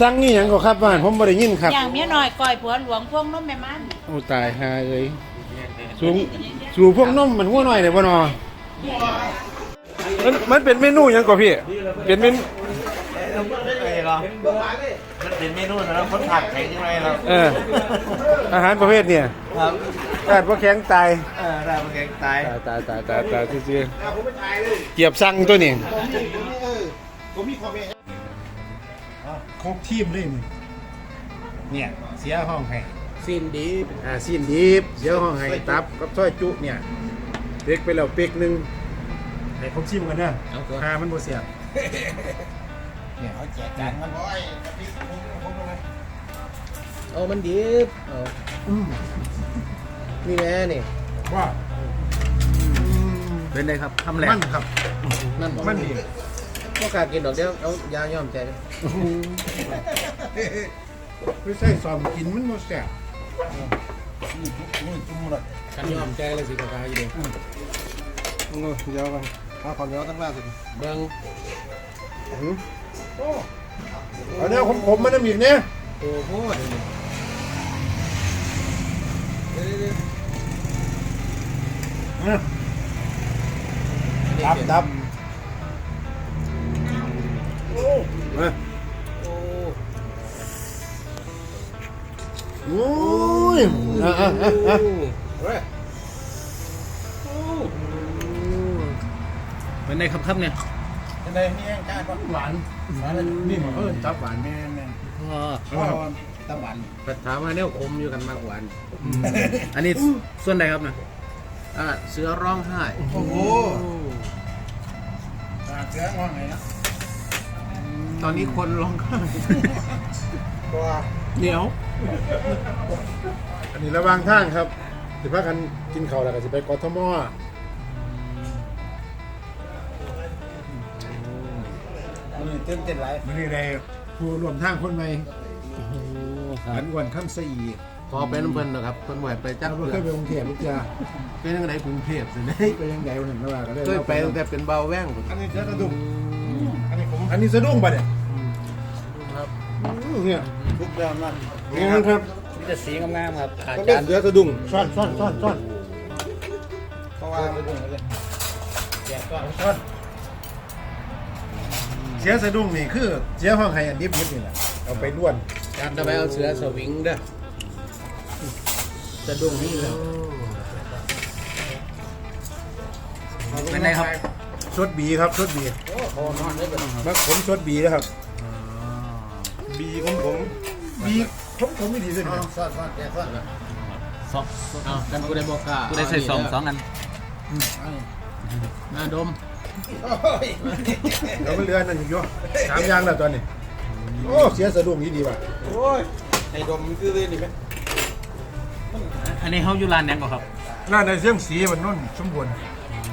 สั่งนี่หยังก็ครับบ้านผมบ่ได้ยินครับอย่างเมียน้อยก้อยผัวหลวงพวงนมแม่มันโอ้ตายหาเอ้ยสูงสูงพวกนมมันหัวหน่อยได้บ่นอมันมันเป็นเมนูหยังก็พี่ เป็นเมนูมันเป็นเมนูนะคนผัดแข็งยังไงครับเออ อาหารประเภทเนี่ยครับการบ่แข็งตายเออได้มาแข็งตายตายตายตายตายตายซื่อๆเกียบสั่งตัวนี้ค ครบทีมเลยนี่เนี่ยเสียห้องให้สิ้นดีอ่าสิ้นดีบเสียห้องให้ตับกับซอยจุเนี่ยเป๊กไปแล้วเป๊กหนึ่งให้ครบทีมกันเด้อหามันบ่เสียเนี่ยเขาแจกจานมันเอามันดีบเอาอืมนี่แน่นี่ว่าเป็นไงครับทำแหลกมันครับนั่นมันดี ก็กล้ากินดอกเดียวเอายาย่อมใจไม่ใช่ซอมกินมันบ่แซ่บกันย่อมใจเลยสิกากาอยู่เดียวเออเดี๋ยวกันเอาขอเนื้อตั้งล่าสิเบิ้งหือโอ้เอาเนี่ยขมๆมันน้ำอีกเนี่ยโอ้โหเดี๋ยวนี้อะดับดับ อ้มาโอ้โอ้ยอะอะอะอะเป็นไงครับครับเนี่ยเป็นไงนี่ยังจ้าหวานหวานนี่เออจับหวานแม่แม่พ่อตะหวานปัดถามมาเนี่ยคมอยู่กันมากกว่าอันนี้ส่วนใดครับนะอ่าเสือร้องไห้โอ้โหตาเสือว่าไงนะ ตอนนี้คนร้องไห้ตัวเหนียว อันนี้ระหวางทางครับสิพากันกินข้าวแล้วก็สิไปกทมมันตื่นเต้นไรมันนี่ได้ผู้ร่วมทางคนใหม่อันอ้วนคำสีพอเป็นเพิ่นนะครับเพิ่นไหวไปจัถ้ากเราเคยไปกรุงเทพลูกจ้าเป็นยังไงกรุงเทพสิเนี่ยไปยังไงวันหนึ่งระหว่างก็ได้เคยไปตั้งแต่เป็นเบาแว่งพุ่นอันนี้เสือกระดุม อันนี้ผมอันนี้สะดุ้งปะเนี่ยครับอืมเนี่ยทุกเรื่องนั่นนี่ครับมีแต่สีงามๆครับอาก็จาเป็นรย์เสือสะดุ้งซ่อนซ่อนซ่อนซ่อนเพราะว่าเป็นเรื่องอะไรแจกก่อนซ่อนเสือสะดุ้งนี่คือเสือห้องไห้อันดิบๆนี่แหละเอาไปล้วนการจะไปเอาเสือสวิงเด้อสะดุ้งนี่แหละเป็นไงครับ ชดบีครับชดบีโอ้โหนอนได้เป็นมักผมชดบีนะครับ บีของผมบีผมผมไม่ดีสุดนะซ่อนซ่อนแกซ่อนเลยสองอ้าวกันกูได้บอกกล้ากูได้ใส่สองสองอันหน้าดมแล้วมันเรือนั่นอยู่เยอะสามอย่างแล้วตอนนี้โอ้เสียสะดุ้งนี่ดีว่ะโอ้ยไอ้ดมมันคือเลยนี่ไหมอันนี้เฮาอยู่ร้านแหนงก่อนครับร้านในเสียงสีมันนุ่นสมบูรณ์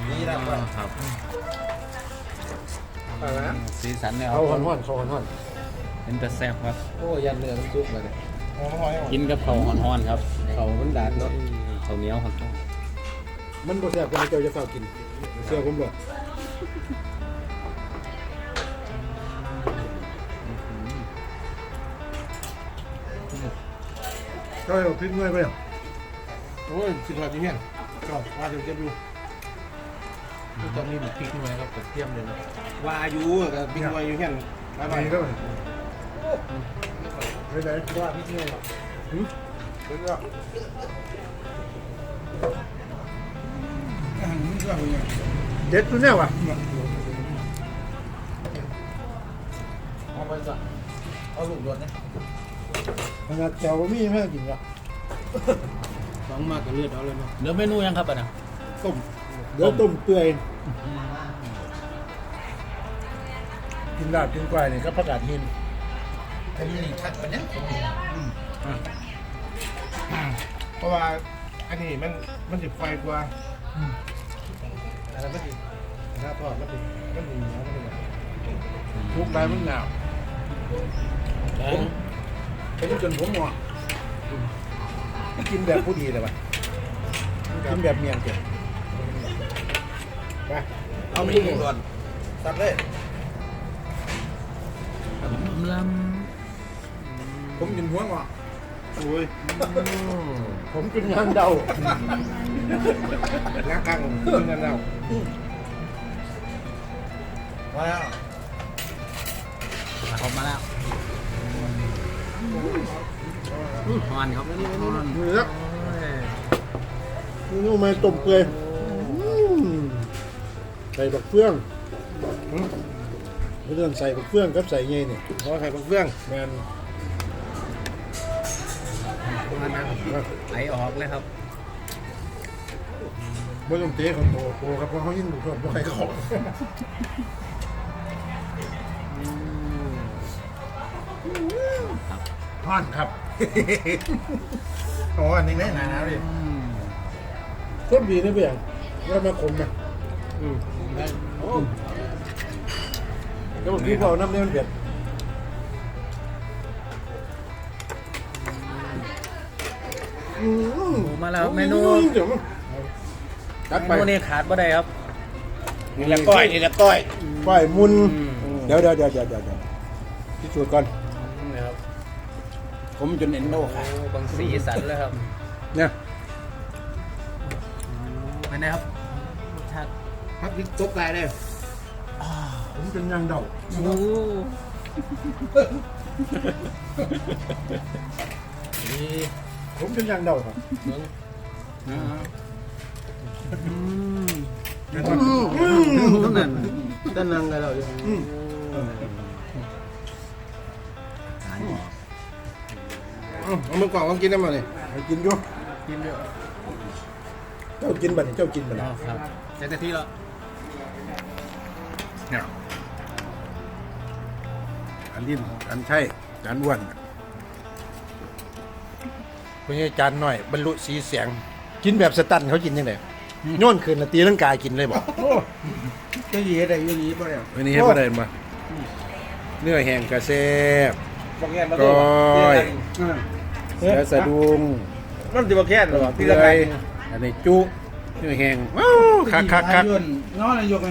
นี่นะครับ ไปแล้วสีสันเนี่ยครัเขาบหอนหอนเขาหอนหอนเป็นแต่แซ่บครับ โอ้ยันเนื้อมันซุกเลยเนี่ยกินกับข้าวฮ้อนๆครับเขามันดาดเนาะข้าวเหนียวครับมันบ่แซ่บคนเจ้าจะฝากกินเสื้อผมบ่ก็เอาพริกเงยไปอะโอ้ยสิเราจะเห็นก็ว่าจะเก็บอยู่ ตอนนี้มันพริกหน่อยครับกับเทียมเลยนะว่าอยู่กับพริกหน่อยอยู่เห็นไปก็ไปไปไหนว่าพริกหน่อยหืมไปก็เด็ดตัวเนี้ยว่ะเอาไปก่อนเอาลูกโดดนะขนาดแจ่วบ่มีไม่กินละสองมากกับเลือดเอาเลยเนาะเหลือเมนูยังครับอะนะต้มเดี๋ยวต้มเปื่อย กินลาบกินกล้วยนี่ก็ประกาศหินอันนี้ชัดไปเนี่ยเพราะว่าอันนี้มันมันจะไฟกว่าอะไรไม่ดีถ้าทอดมันดีมันดีนะมันดีทุกใบมันหนาวผมผมจนผมหงอกินแบบผู้ดีเลยป่ะกินแบบเมียนเกิน ไปเอามีหมูโดนตัดเลย ลผมกินหัวงอกโอ้ยผมกินยางเดานักกังกินกันแล้วมาแล้วำผมมาแล้วฮอนครับฮอนมือแล้วโอ้ยนี่มาต้มเปื่อยใส่บักเฟืองเรื่องใส่บักเฟืองกับใส่ไงเนี่ยพอไข่เฟื่องแมนมันนะไหลออกเลยครับไม่ต้องเตะเขาโตโตครับเพราะเขายิ่งบุกเขาไม่ให้ของท่อนครับโอ้อันนี้แน่นานะพี่อืมต้นดีนี่เปล่าแล้วมาขมนะอืมได้โอ้ แล้วพี่เขาน้ำเนี่ยมันเผ็ดหมูมาแล้วเมนูเดี๋ยวจัดเมไปนูนี้ขาดบ่ได้ครับ นี่แหละก้อยนี่แหละก้อยป้ายมุน อืมเดี๋ยวเดี๋ยวเดี๋ยวเดี๋ยวเดี๋ยวพิสูจน์ก่อน นี่ครับผมจนเอ็นโดค่ะ โอ้บางสีสันเลยครับเนี่ยเป็นไงครับรสชาติ พักพริกตกได้เลยผมเป็นยางเดาโอ้นี่ผมเป็นยางเดาครับอืมอืมต้องนั่นด้านนังไงเราอยู่หายออกเอามือกล่องต้องกินได้มาเลยให้กินอยู่กินเยอะเจ้ากินบัดนี้เจ้ากินบัดอ๋นี้อครับใช้แต่ที่แล้ว เนี่ยอันนี้อันใช่จานอ้วนเพื่อจานหน่อย บรรลุสีเสียง กินแบบสตันเขากินยังไงโน่นคืนละตีลังกากินเลยบอกจะยีอะไรยีรีป่ะเนี่ยวันนี้ให้ประเด็นมาเนื้อแห้งกระเซบบอกแค่มาก้อยอืมเนื้อสะดุงมันจะบอกแค่หรอเปื่ที่ละอไงยอันนี้จุเนื้อแห้งว้าวคักคักคักน้องนายกไง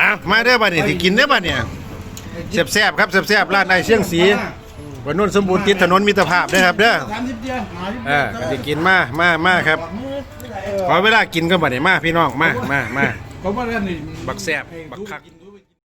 อะมาได้อบัดนี้ที่กินได้อบัดเนี่ยแซ่บๆครับแซ่บๆร้านไอเชียงสีวันนนสมบูรณ์ติดถนนมิตรภาพเด้อครับเด้อสามสิบเดียวหาสิบเออก็สิกินมามามาครับขอเวลากินก็บัดนี้มาพี่น้องมามามาผมว่าเรื่องนี้ บักแซ่บบักคัก